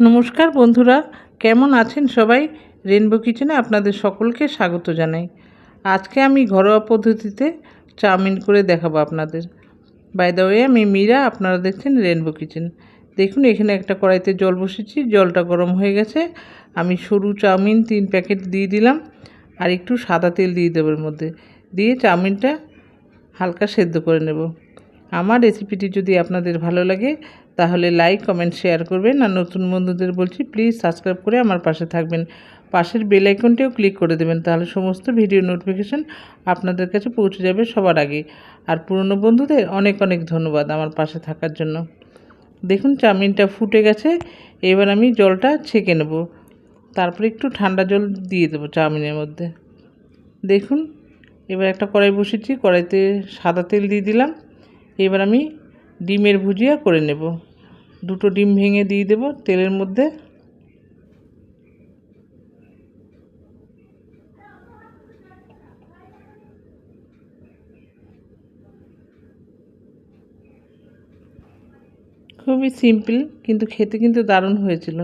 নমস্কার বন্ধুরা, কেমন আছেন সবাই? রেনবো কিচেনে আপনাদের সকলকে স্বাগত জানাই। আজকে আমি ঘরোয়া পদ্ধতিতে চাউমিন করে দেখাবো আপনাদের। বাই দ্য ওয়ে আমি মীরা, আপনারা দেখছেন রেনবো কিচেন দেখুন, এখানে একটা কড়াইতে জল বসেছি, জলটা গরম হয়ে গেছে। আমি সরু চাউমিন তিন প্যাকেট দিয়ে দিলাম, আর একটু সাদা তেল দিয়ে দেবো এর মধ্যে। দিয়ে চাউমিনটা হালকা সেদ্ধ করে নেব। আমার রেসিপিটি যদি আপনাদের ভালো লাগে তাহলে লাইক কমেন্ট শেয়ার করবেন। আর নতুন বন্ধুদের বলছি প্লিজ সাবস্ক্রাইব করে আমার পাশে থাকবেন। পাশের বেল আইকনটিও ক্লিক করে দেবেন, তাহলে সমস্ত ভিডিও নোটিফিকেশান আপনাদের কাছে পৌঁছে যাবে সবার আগে। আর পুরনো বন্ধুদের অনেক অনেক ধন্যবাদ আমার পাশে থাকার জন্য। দেখুন, চাউমিনটা ফুটে গেছে, এবার আমি জলটা ছেঁকে নেব। তারপরে একটু ঠান্ডা জল দিয়ে দেবো চাউমিনের মধ্যে। দেখুন, এবার একটা কড়াই বসেছি, কড়াইতে সাদা তেল দিয়ে দিলাম। এবার আমি ডিমের ভুজিয়া করে নেব। দুটো ডিম ভেঙে দিয়ে দেব তেলের মধ্যে। খুবই সিম্পল, কিন্তু খেতে কিন্তু দারুণ হয়েছিল।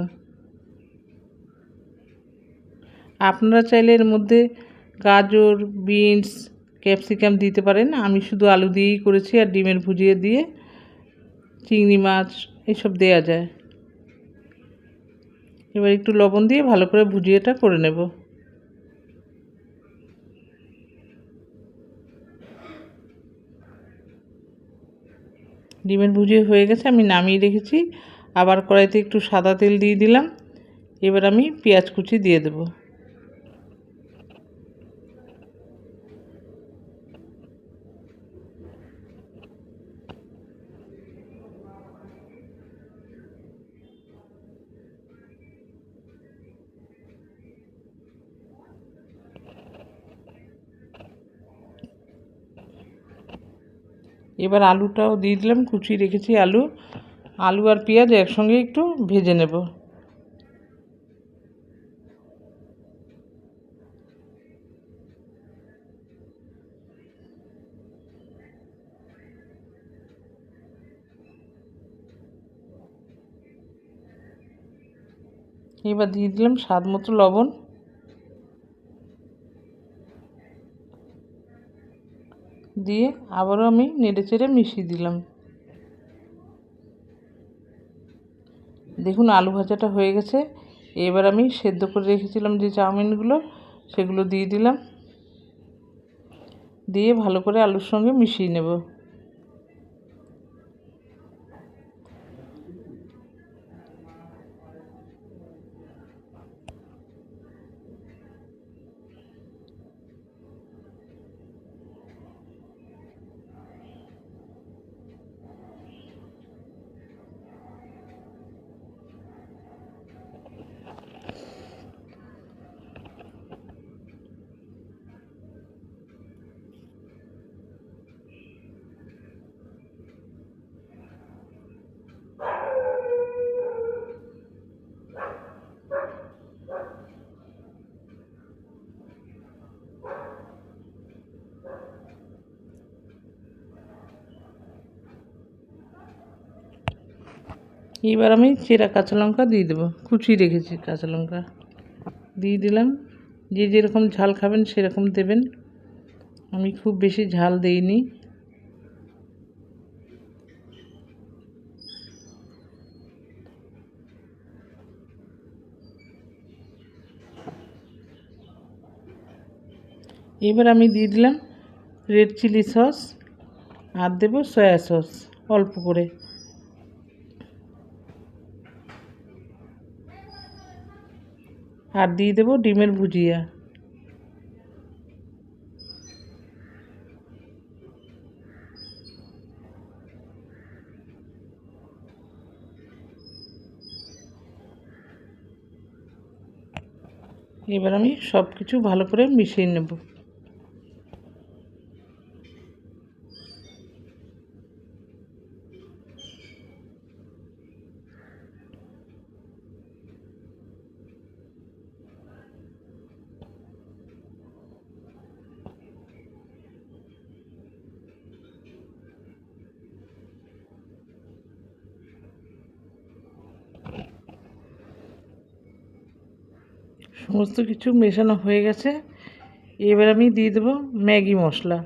আপনারা চাইলে এর মধ্যে গাজর, বিনস, ক্যাপসিকাম দিতে পারেন। আমি শুধু আলু দিয়েই করেছি, আর ডিমের ভুজিয়ে দিয়ে। চিংড়ি মাছ এসব দেয়া যায়। এবার একটু লবণ দিয়ে ভালো করে ভুজিয়েটা করে নেব। ডিমের ভুজিয়ে হয়ে গেছে, আমি নামিয়ে রেখেছি। আবার কড়াইতে একটু সাদা তেল দিয়ে দিলাম। এবার আমি পেঁয়াজ কুচি দিয়ে দেবো। এবার আলুটাও দিয়ে দিলাম কুচি রেখেছি আলু। আলু আর পেঁয়াজ একসঙ্গে একটু ভেজে নেব। এবার দিয়ে দিলাম স্বাদ মতো লবণ। দিয়ে আবারও আমি নেড়ে চেড়ে মিশিয়ে দিলাম। দেখুন, আলু ভাজাটা হয়ে গেছে। এবার আমি সেদ্ধ করে রেখেছিলাম যে চাউমিনগুলো, সেগুলো দিয়ে দিলাম। দিয়ে ভালো করে আলুর সঙ্গে মিশিয়ে নেব। এবার আমি চেরা কাঁচা লঙ্কা দিয়ে দেবো। কুচি রেখেছি কাঁচা লঙ্কা। দিয়ে দিলাম। যে যেরকম ঝাল খাবেন সেরকম দেবেন। আমি খুব বেশি ঝাল দিইনি। এবার আমি দিয়ে দিলাম রেড চিলি সস। আর দেবো সয়া সস, অল্প করে। আর দিয়ে দেবো ডিমের ভুজিয়া। এবার আমি সব কিছু ভালো করে মিশিয়ে নেব। সমস্ত কিছু মেশানো হয়ে গেছে। এবার আমি দিয়ে দেবো ম্যাগি মশলা।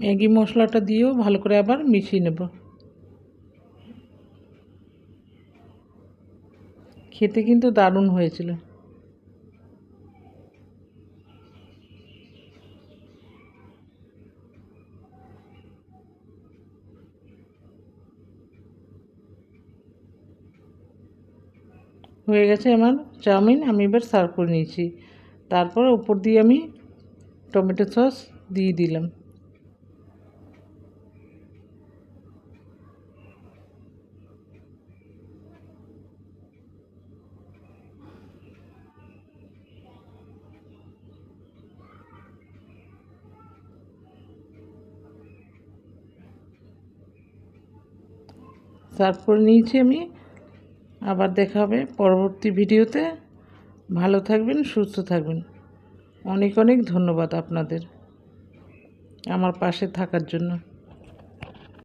ম্যাগি মশলাটা দিয়েও ভালো করে আবার মিশিয়ে নেব। খেতে কিন্তু দারুণ হয়েছিল। হয়ে গেছে আমার চাউমিন, আমি এবার সার্ভ করে নিয়েছি। তারপর ওপর দিয়ে আমি টমেটো সস দিয়ে দিলাম। করে নিয়েছি আমি। আবার দেখা হবে পরবর্তী ভিডিওতে। ভালো থাকবেন, সুস্থ থাকবেন। অনেক অনেক ধন্যবাদ আপনাদের আমার পাশে থাকার জন্য।